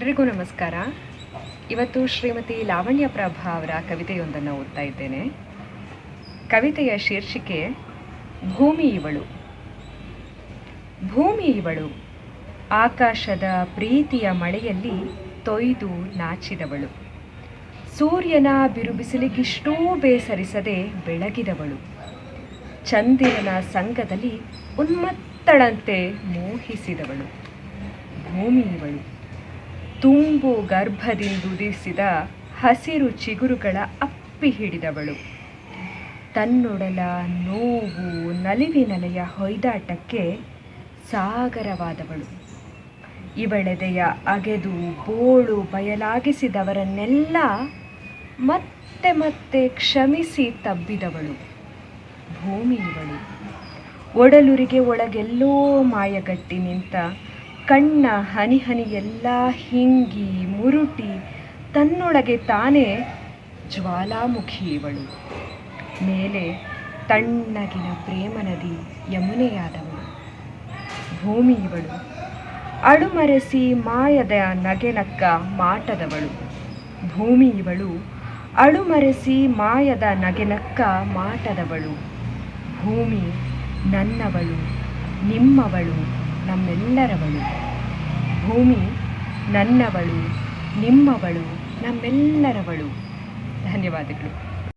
ಎಲ್ರಿಗೂ ನಮಸ್ಕಾರ. ಇವತ್ತು ಶ್ರೀಮತಿ ಲಾವಣ್ಯ ಪ್ರಭಾ ಅವರ ಕವಿತೆಯೊಂದನ್ನು ಓದ್ತಾ ಇದ್ದೇನೆ. ಕವಿತೆಯ ಶೀರ್ಷಿಕೆ, ಭೂಮಿ ಇವಳು. ಭೂಮಿ ಇವಳು, ಆಕಾಶದ ಪ್ರೀತಿಯ ಮಳೆಯಲ್ಲಿ ತೊಯ್ದು ನಾಚಿದವಳು. ಸೂರ್ಯನ ಬಿರುಬಿಸಿಲಿಗಿಷ್ಟೂ ಬೇಸರಿಸದೆ ಬೆಳಗಿದವಳು. ಚಂದಿರನ ಸಂಘದಲ್ಲಿ ಉನ್ಮತ್ತಳಂತೆ ಮೋಹಿಸಿದವಳು. ಭೂಮಿ ಇವಳು. ತುಂಬು ಗರ್ಭದಿಂದುದಿಸಿದ ಹಸಿರು ಚಿಗುರುಗಳ ಅಪ್ಪಿ ಹಿಡಿದವಳು. ತನ್ನೊಡಲ ನೋವು ನಲಿವಿನಲೆಯ ಹೊಯ್ದಾಟಕ್ಕೆ ಸಾಗರವಾದವಳು. ಇವಳೆದೆಯ ಅಗೆದು ಬೋಳು ಬಯಲಾಗಿಸಿದವರನ್ನೆಲ್ಲ ಮತ್ತೆ ಮತ್ತೆ ಕ್ಷಮಿಸಿ ತಬ್ಬಿದವಳು. ಭೂಮಿ ಇವಳು ಒಡಲುರಿಗೆ ಒಳಗೆಲ್ಲೋ ಮಾಯಗಟ್ಟಿ ನಿಂತ ಕಣ್ಣ ಹನಿ ಹನಿ ಎಲ್ಲ ಹಿಂಗಿ ಮುರುಟಿ ತನ್ನೊಳಗೆ ತಾನೇ ಜ್ವಾಲಾಮುಖಿ ಇವಳು. ಮೇಲೆ ತಣ್ಣಗಿನ ಪ್ರೇಮ ನದಿ ಯಮುನೆಯಾದವಳು ಭೂಮಿ ಇವಳು. ಅಳುಮರೆಸಿ ಮಾಯದ ನಗೆನಕ್ಕ ಮಾಟದವಳು. ಭೂಮಿ ಇವಳು. ಅಳುಮರೆಸಿ ಮಾಯದ ನಗೆನಕ್ಕ ಮಾಟದವಳು. ಭೂಮಿ ನನ್ನವಳು, ನಿಮ್ಮವಳು. ನಮ್ಮೆಲ್ಲರವಳು. ಭೂಮಿ ನನ್ನವಳು ನಿಮ್ಮವಳು ನಮ್ಮೆಲ್ಲರವಳು. ಧನ್ಯವಾದಗಳು.